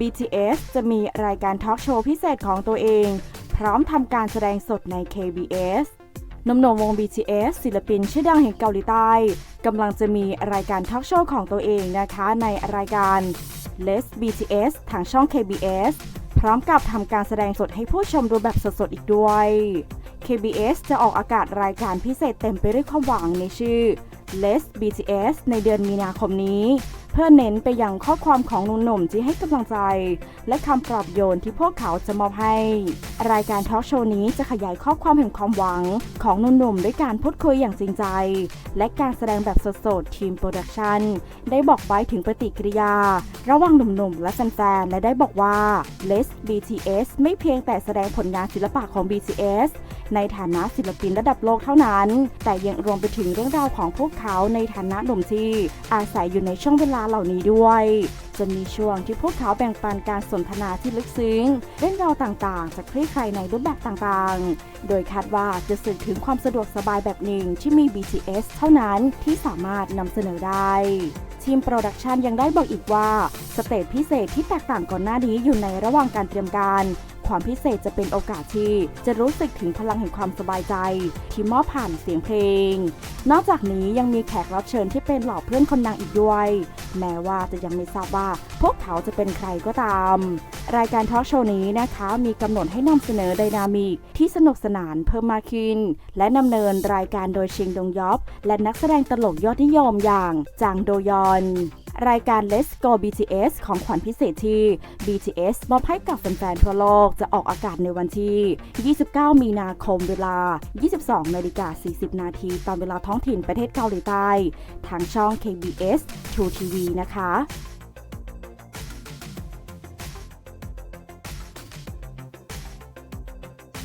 BTS จะมีรายการทอล์กโชว์พิเศษของตัวเอง พร้อมทำการแสดงสดใน KBS นมนมวง BTS ศิลปินชื่อดังแห่งเกาหลีใต้กำลังจะมีรายการทอล์กโชว์ของตัวเองนะคะในรายการ Let's BTS ทางช่อง KBS พร้อมกับทำการแสดงสดให้ผู้ชมดูแบบสดๆอีกด้วย KBS จะออกอากาศรายการพิเศษเต็มไปด้วยความหวังในชื่อ Let's BTS ในเดือนมีนาคมนี้ เพื่อเน้นไปยังข้อความของหนุ่มๆที่ให้กำลังใจ และคำปลอบโยนที่พวกเขาจะมอบให้ รายการทอล์กโชว์นี้จะขยายข้อความแห่งความหวังของหนุ่มๆด้วยการพูดคุยอย่างจริงใจ และการแสดงแบบสดๆทีมโปรดักชันได้บอกไว้ถึงปฏิกิริยา ระหว่างหนุ่มๆ และแฟนๆ และได้บอกว่า Les BTS ไม่เพียงแต่แสดงผลงานศิลปะของ BTS ในฐานะศิลปินระดับโลกเท่านั้น แต่ยังรวมไปถึงเรื่องราวของพวกเขาในฐานะหนุ่มที่อาศัยอยู่ในช่วงเวลาเหล่านี้ด้วย จะมีช่วงที่พวกเขาแบ่งปันการสนทนาที่ลึกซึ้ง เรื่องราวต่างๆจากคลี่คลายในรูปแบบต่างๆ โดยคาดว่าจะสื่อถึงความสะดวกสบายแบบหนึ่งที่มี BTS เท่านั้นที่สามารถนำเสนอได้ ทีมโปรดักชันยังได้บอกอีกว่า สเตจพิเศษที่แตกต่างก่อนหน้านี้อยู่ในระหว่างการเตรียมการ ความพิเศษจะเป็นโอกาสที่จะรู้สึกถึงพลังแห่งความสบายใจ ที่มอบผ่านเสียงเพลง นอกจากนี้ยังมีแขกรับเชิญที่เป็นเหล่าเพื่อนคนดังอีกด้วย แม้ว่าจะยังไม่ทราบว่า พวกเขาจะเป็นใครก็ตาม รายการทอล์กโชว์นี้นะคะมีกำหนดให้นำเสนอไดนามิกที่สนุกสนานเพิ่มมากขึ้น และดำเนินรายการโดยชิงดงยอบ และนักแสดงตลกยอดนิยมอย่างจางโดยอน รายการ Let's Go BTS ของขวัญพิเศษที่ BTS มอบให้กับแฟนๆทั่วโลกจะออกอากาศในวันที่ 29 มีนาคมเวลา 22นาฬิกา40 นาทีตามเวลาท้องถิ่นประเทศเกาหลีใต้ ทางช่อง KBS 2 TV นะคะ